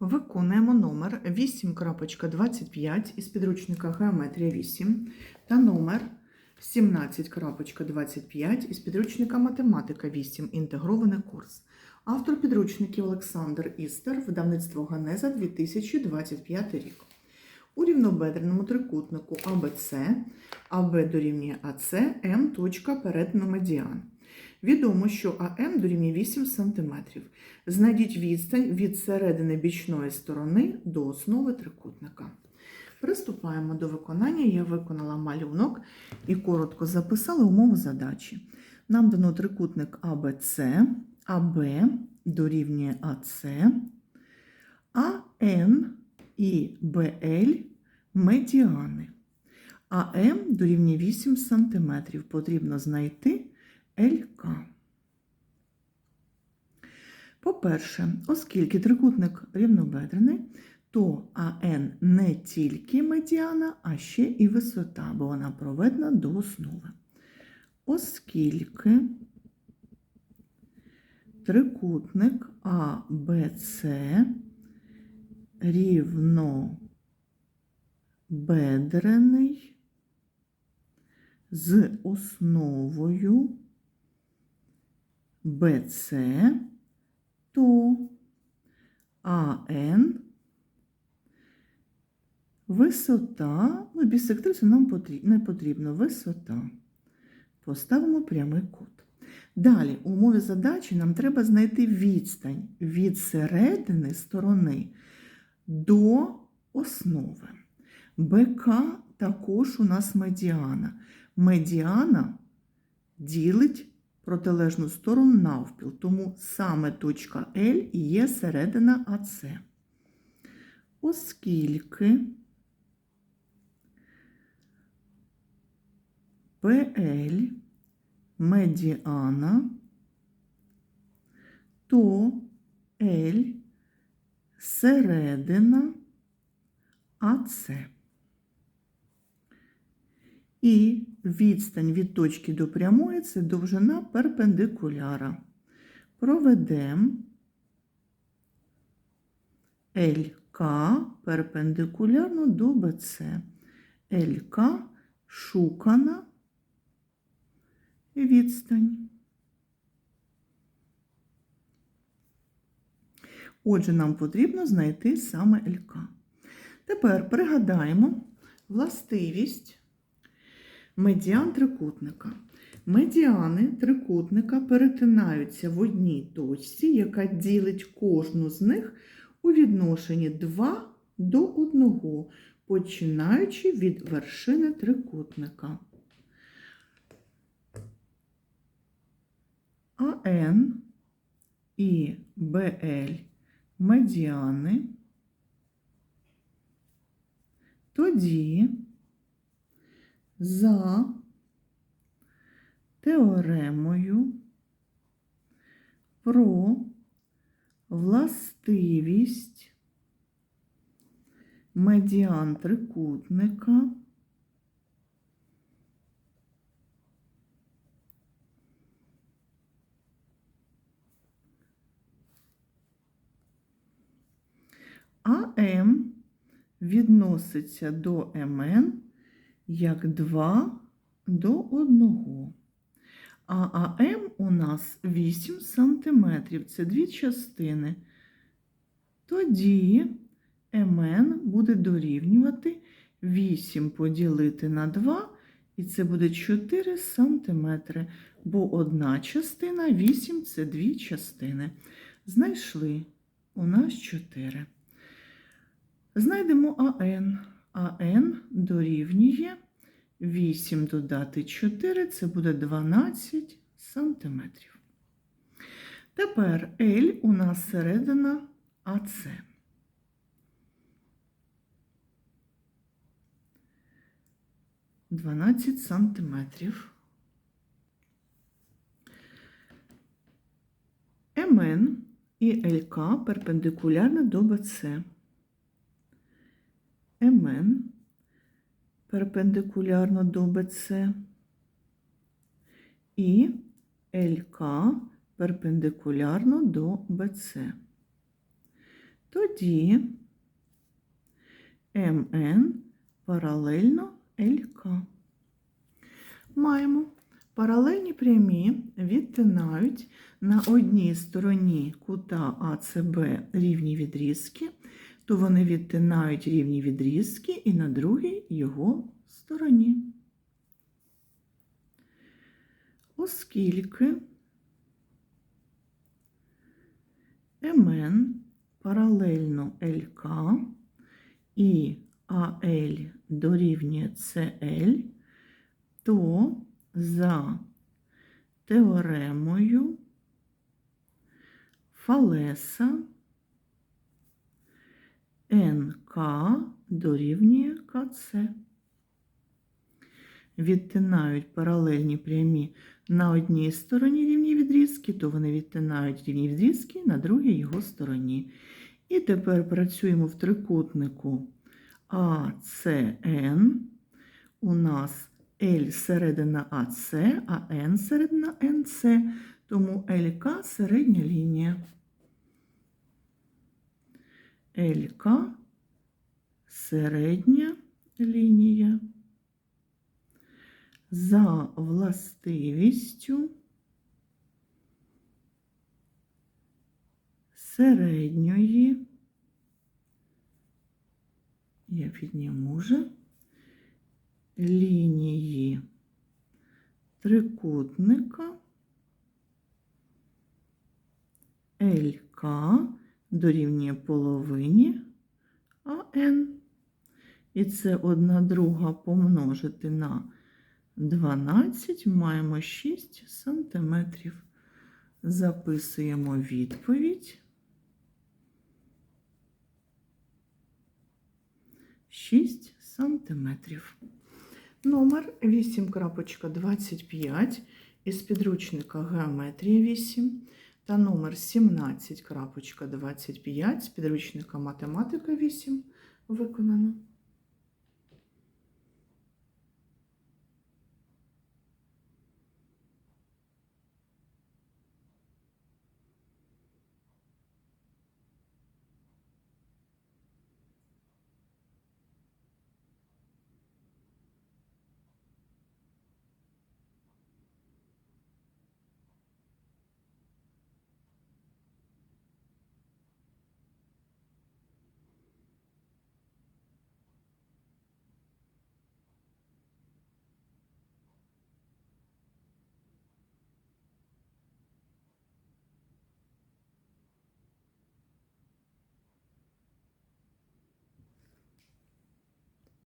Виконуємо номер 8.25 із підручника Геометрія 8 та номер 17.25 із підручника Математика 8. Інтегрований курс. Автор підручників Олександр Істер, видавництво Ганеза 2025 рік. У рівнобедреному трикутнику АБЦ АБ дорівнює АЦ, М точка перетину медіан. Відомо, що АМ дорівнює 8 см. Знайдіть відстань від середини бічної сторони до основи трикутника. Приступаємо до виконання. Я виконала малюнок і коротко записала умову задачі. Нам дано трикутник АБЦ, АБ дорівнює АЦ, АН і БЛ медіани. АМ дорівнює 8 см. Потрібно знайти ЛК. По-перше, оскільки трикутник рівнобедрений, то АН не тільки медіана, а ще і висота, бо вона проведена до основи. Оскільки трикутник АБЦ рівнобедрений з основою БЦ, то АН висота, ну, бісектрису нам не потрібно, висота. Поставимо прямий кут. Далі, у умові задачі нам треба знайти відстань від середини сторони до основи. БК також у нас медіана. Медіана ділить протилежну сторону навпіл, тому саме точка L є середина АЦ. Оскільки ПЛ медіана, то L середина АЦ. І відстань від точки до прямої це довжина перпендикуляра. Проведемо ЛК перпендикулярно до БЦ. ЛК шукана відстань. Отже, нам потрібно знайти саме ЛК. Тепер пригадаємо властивість медіан трикутника. Медіани трикутника перетинаються в одній точці, яка ділить кожну з них у відношенні 2 до 1, починаючи від вершини трикутника. АН і БЛ медіани, тоді за теоремою про властивість медіан трикутника АМ відноситься до МН як 2 до 1. А АМ у нас 8 см. Це дві частини. Тоді МН буде дорівнювати 8 поділити на 2, і це буде 4 см, бо одна частина 8 це дві частини. Знайшли у нас 4. Знайдемо АН. АН дорівнює 8 додати 4, це буде 12 сантиметрів. Тепер L у нас середина АЦ. Дванадцять сантиметрів. МН і ЛК перпендикулярно до БЦ. МН перпендикулярно до БЦ і ЛК перпендикулярно до БЦ. тоді МН паралельно ЛК. Маємо паралельні прямі відтинають на одній стороні кута АЦБ рівні відрізки, то вони відтинають рівні відрізки і на другій його стороні. Оскільки МН паралельно ЛК і АЛ дорівнює СЛ, то за теоремою Фалеса НК дорівнює КЦ. Відтинають паралельні прямі на одній стороні рівні відрізки, то вони відтинають рівні відрізки на другій його стороні. І тепер працюємо в трикутнику АЦН. У нас L середина АС, а N середина НС, тому ЛК середня лінія. ЛК середня лінія. За властивістю. Середньої, я підніму вже, лінії трикутника. ЛК дорівнює половині АН. І це одна друга помножити на 12, маємо 6 сантиметрів. Записуємо відповідь. 6 сантиметрів. Номер 8.25 із підручника Геометрія 8 та номер 17.25 з підручника Математика 8 виконано.